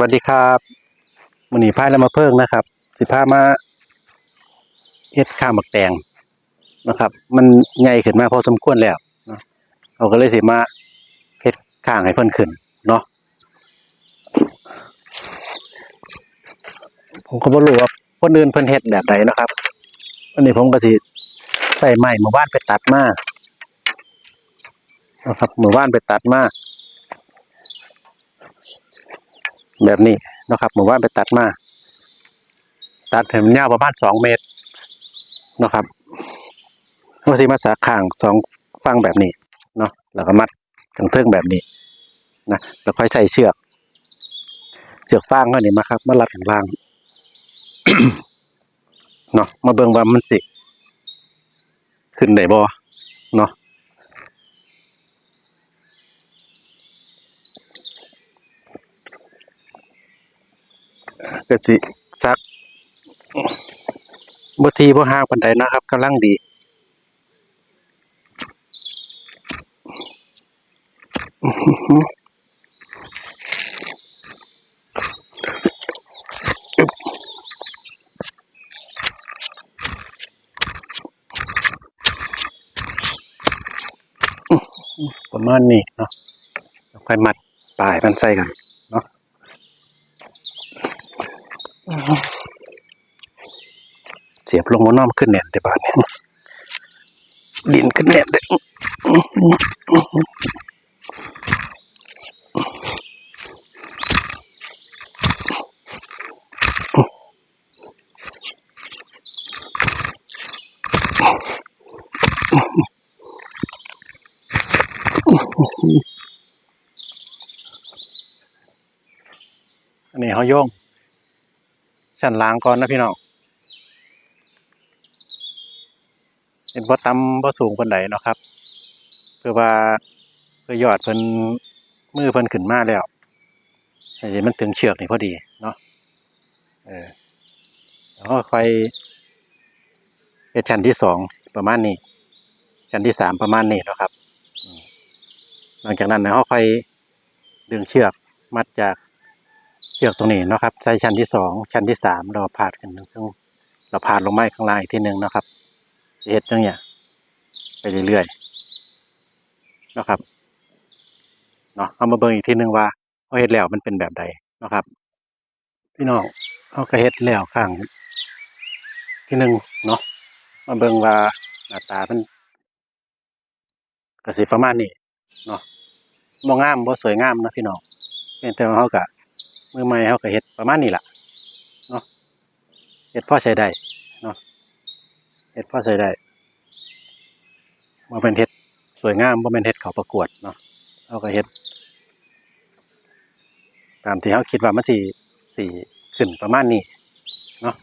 วัสดีครับมันนี้พายแล้วมาเพิ่งนะครับ สิพามาเฮ็ดข้าวหมักแตงนะครับ มันใหญ่ขึ้นมาพอสมควรแล้วเนะเราก็เลยสิมาเฮ็ดข้างให้เพิ่นขึ้นเนาะผมก็บ่รู้ว่าคนอื่นเพิ่นเฮ็ดแบบใดนะครับอันนี้ผมก็สิใส่ไม้หมู่บ้านไปตัดมานะครับหมู่บ้านไปตัดมา แบบนี้นะครับหมู่บ้านไปตัดมา ตัดให้มันยาวประมาณสองเมตรนะครับก็สิมาสาข้างสองฟังแบบนี้เนาะแล้วก็มัดทางเทิงแบบนี้นะแล้วค่อยใส่เชือก เชือกฟางก็นี่มาครับมารัดข้างล่างเนาะมาเบิ่งว่ามันสิ ขึ้นได้บ่เนาะ ก็สิสักบ่ทีบ่ห่างปานใดนะครับกำลังดีประมาณนี้เนาะค่อยมัดปลายมันใส่กันเนาะ เสียบลงบนน้อมขึ้นแน่นได้บาดเนี่ยดินขึ้นแน่นเด้อันนี้เขาโยง ชั้นล้างก่อนนะพี่น้องเป็นบ่ต่ำบ่สูงปานใดเนาะครับ เพื่อว่าเพื่อยอดเพิ่นมือเพิ่นขึ้นมาแล้วให้มันถึงเชือกนี่พอดีเนาะเออแล้วก็ค่อยเป็นชั้นที่สองประมาณนี้ชั้นที่สามประมาณนี้เนาะครับ หลังจากนั้นนะเราค่อยดึงเชือกมัดจาก เชือกตรงนี้นะครับใช้ชั้นที่สองชั้นที่สามเราพาดกันถึงเราพาดลงไม้ข้างล่างอีกทีหนึ่งนะครับเฮ็ดจังเนี่ยไปเรื่อยๆนะครับเนาะเอามาเบิ่งอีกทีหนึ่งว่าเขาเฮ็ดแล้วมันเป็นแบบใดนะครับ พี่น้องเขาก็เฮ็ดแล้วข้างที่หนึ่งเนาะมาเบิ่งว่าหน้าตามันก็สิประมาณนี้เนาะบ่งามบ่สวยงามนะพี่น้องเพียงแต่ว่าเขาก็ มือใหม่เขาก็เห็ดประมาณนี้ละเนาะเห็ดพ่อใส่ได้เนาะเห็ดพ่อใส่ได้ว่าเป็นเห็ดสวยงามมาเป็นเห็ดเขาประกวดเนาะเขาก็เห็ดตามที่เขาคิดว่ามันสีสีขึ้นประมาณนี้เนาะ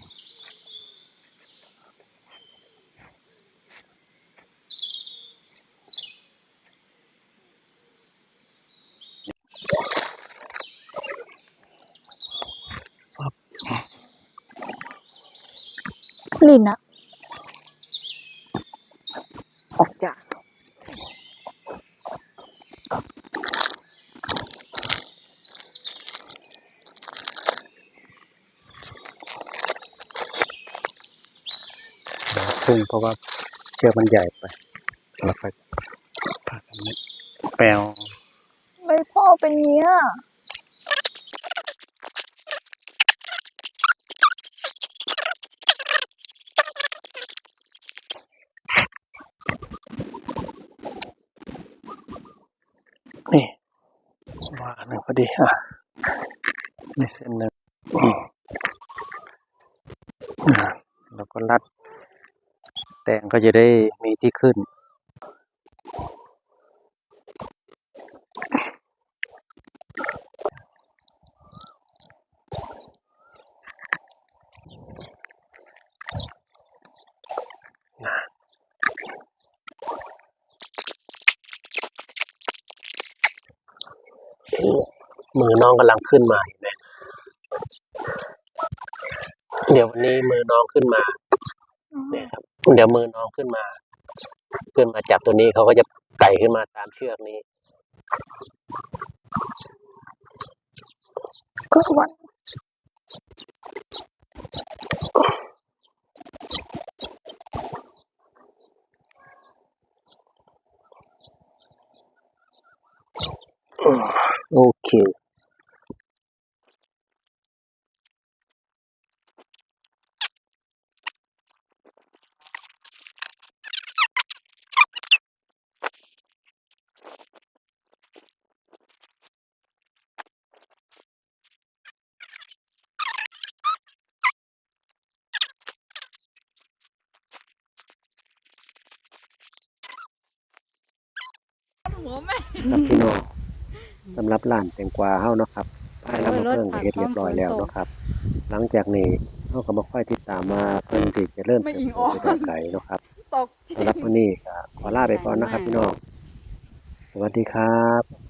ลินอะออกจากพุ่งเพราะว่าเชือกมันใหญ่ไปแล้วค่อยพากันนี้แปลวไม่พ่อเป็นเนี้ย หนึ่งพอดีอะนี่เส้นหนึ่งแล้วก็รัดแตงก็จะได้มีที่ขึ้น มือน้องกำลังขึ้นมาเห็นไหมเดี๋ยววันนี้มือน้องขึ้นมาเนี่ยครับ เดี๋ยวมือน้องขึ้นมา ขึ้นมาจับตัวนี้เขาก็จะไก่ขึ้นมาตามเชือกนี้ ก็วัน โอเคหัวแม่ครับพี่น้อง สำหรับร้านแตงกวาเฮาเนาะครับภายหลังมาเพิ่งก็เฮ็ดเรียบร้อยแล้วเนาะครับ หลังจากนี้เฮาก็บ่ค่อยติดตามมาเพิ่นสิจะเริ่มไม่เติบอิงโตออกไปแบบใดเนาะครับตกจริงสำหรับวันนี้ก็ขอลาไปก่อนนะครับพี่น้องสวัสดีครับ